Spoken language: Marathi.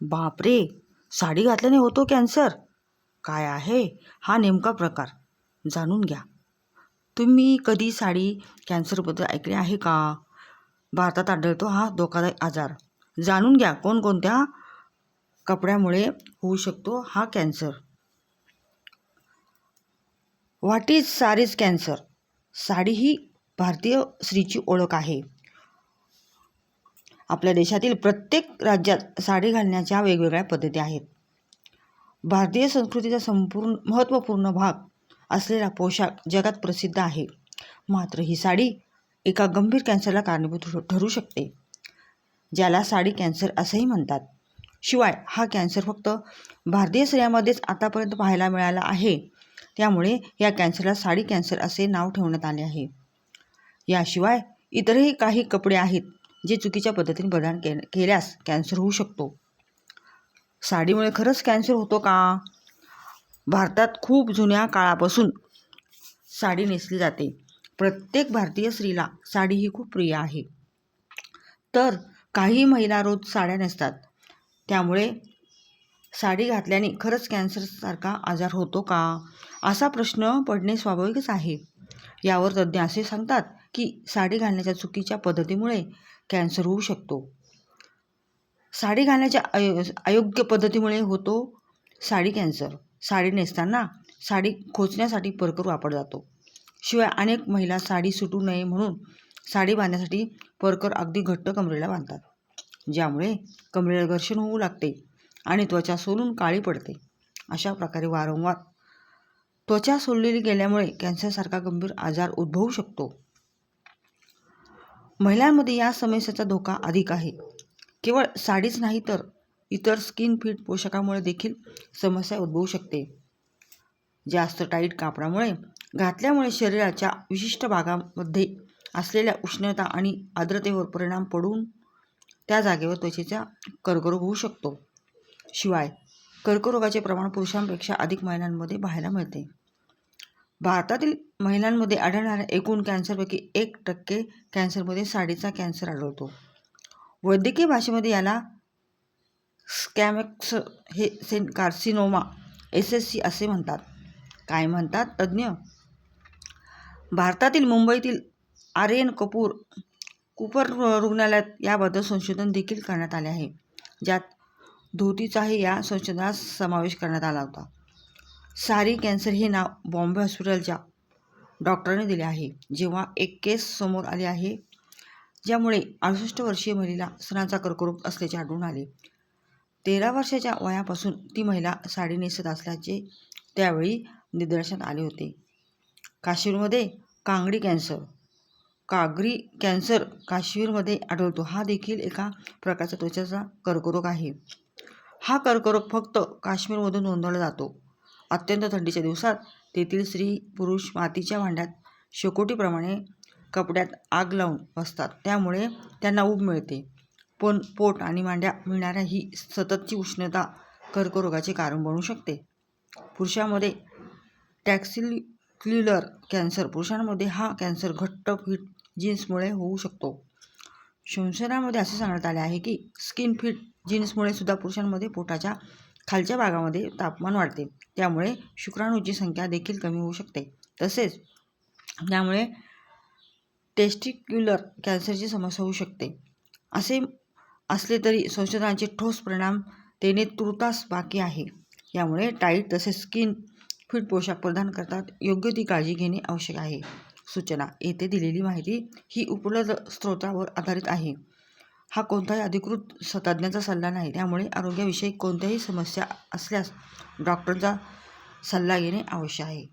बापरे साडी घातल्याने होतो कॅन्सर. काय आहे? हा नेमका प्रकार. जाणून घ्या. तुम्ही कधी साडी कॅन्सरबद्दल ऐकले आहे का? भारतात आढळतो हा धोकादायक आजार. जाणून घ्या कोणकोणत्या कपड्यामुळे होऊ शकतो हा cancer. What is sari's cancer? Sari ही भारतीय स्त्रीची ओळख आहे. आपल्या देशातील प्रत्येक राज्यात साडी घालण्याच्या वेगवेगळ्या पद्धती आहेत. भारतीय संस्कृतीचा संपूर्ण महत्त्वपूर्ण भाग असलेला पोशाख जगात प्रसिद्ध आहे. मात्र ही साडी एका गंभीर कॅन्सरला कारणीभूत ठरू- ठरू शकते ज्याला साडी कॅन्सर असंही म्हणतात. शिवाय हा कॅन्सर फक्त भारतीय स्त्रियांमध्येच आतापर्यंत पाहायला मिळाला आहे. त्यामुळे या कॅन्सरला साडी कॅन्सर असे नाव ठेवण्यात आले आहे. याशिवाय इतरही काही कपडे आहेत जे चुकीच्या पद्धतीने प्रदान के केल्यास कॅन्सर होऊ शकतो. साडीमुळे खरंच कॅन्सर होतो का? भारतात खूप जुन्या काळापासून साडी नेसली जाते. प्रत्येक भारतीय स्त्रीला साडी ही खूप प्रिय आहे. तर काही महिला रोज साड्या नेसतात. त्यामुळे साडी घातल्याने खरंच कॅन्सरसारखा आजार होतो का? असा प्रश्न पडणे स्वाभाविकच आहे. यावर तज्ज्ञ असे सांगतात की साडी घालण्याच्या चुकीच्या पद्धतीमुळे कॅन्सर होऊ शकतो. साडी घालण्याच्या अयो अयोग्य पद्धतीमुळे होतो साडी कॅन्सर साडी नेसताना साडी खोचण्यासाठी परकर वापरला जातो. शिवाय अनेक महिला साडी सुटू नये म्हणून साडी बांधण्यासाठी परकर अगदी घट्ट कमरेला बांधतात. ज्यामुळे कमरेला घर्षण होऊ लागते आणि त्वचा सोलून काळी पडते. अशा प्रकारे वारंवार त्वचा सोललेली गेल्यामुळे कॅन्सरसारखा गंभीर आजार उद्भवू शकतो. महिलांमध्ये या समस्येचा धोका अधिक आहे. केवळ साडीच नाही तर इतर स्किन फिट पोषाखामुळे देखील समस्या उद्भवू शकते. जास्त टाईट कापडामुळे घातल्यामुळे शरीराच्या विशिष्ट भागामध्ये असलेल्या उष्णता आणि आर्द्रतेवर परिणाम पडून त्या जागेवर त्वचेचा कर्करोग होऊ शकतो. शिवाय कर्करोगाचे प्रमाण पुरुषांपेक्षा अधिक महिलांमध्ये पाहायला मिळते. भारतातील महिलांमध्ये आढळणाऱ्या एकूण कॅन्सरपैकी एक टक्के कॅन्सरमध्ये साडीचा कॅन्सर आढळतो. वैद्यकीय भाषेमध्ये याला स्कॅमेक्स हे cell carcinoma S S C असे म्हणतात. काय म्हणतात? तज्ज्ञ? भारतातील मुंबईतील आर्यन कपूर कुपर रुग्णालयात याबद्दल संशोधन देखील करण्यात आले आहे ज्यात धोतीचाही या संशोधनात समावेश करण्यात आला होता. सारी कॅन्सर हे नाव बॉम्बे हॉस्पिटलच्या डॉक्टरांनी दिले आहे. जेव्हा एक केस समोर आले आहे ज्यामुळे अडुसष्ट वर्षीय महिलेला स्तनाचा कर्करोग असल्याचे आढळून आले. तेरा वर्षाच्या वयापासून ती महिला साडी नेसत असल्याचे त्यावेळी निदर्शनात आले होते. काश्मीरमध्ये कांगडी कॅन्सर कागरी कॅन्सर काश्मीरमध्ये आढळतो. हा देखील एका प्रकारचा त्वचेचा कर्करोग आहे. हा कर्करोग फक्त काश्मीरमधून नोंदवला जातो. अत्यंत थंडीच्या दिवसात तेथील स्त्री पुरुष मातीच्या भांड्यात शेकोटीप्रमाणे कपड्यात आग लावून बसतात. त्यामुळे त्यांना ऊब मिळते. पण पोट आणि मांड्या मिळणाऱ्या ही सततची उष्णता कर्करोगाचे कारण बनू शकते. पुरुषांमध्ये क्लिलर कॅन्सर पुरुषांमध्ये हा कॅन्सर घट्ट फिट जीन्समुळे होऊ शकतो. संशोधनामध्ये असे सांगण्यात आले आहे की स्किन फिट जीन्समुळे सुद्धा पुरुषांमध्ये पोटाच्या खालच्या भागामध्ये तापमान वाढते. त्यामुळे शुक्राणूची संख्या देखील कमी होऊ शकते. तसेच त्यामुळे टेस्टिक्युलर कॅन्सरची समस्या होऊ शकते. असे असले तरी संशोधनाचे ठोस परिणाम देणे तुर्तास बाकी आहे. यामुळे टाईट तसेच स्किन फिट पोशाख प्रदान करतात. योग्य ती काळजी घेणे आवश्यक आहे. सूचना येथे दिलेली माहिती ही उपलब्ध स्रोतावर आधारित आहे. हा कोणताही अधिकृत स तज्ज्ञाचा सल्ला नाही. त्यामुळे आरोग्याविषयी कोणत्याही समस्या असल्यास डॉक्टरचा सल्ला घेणे आवश्यक आहे.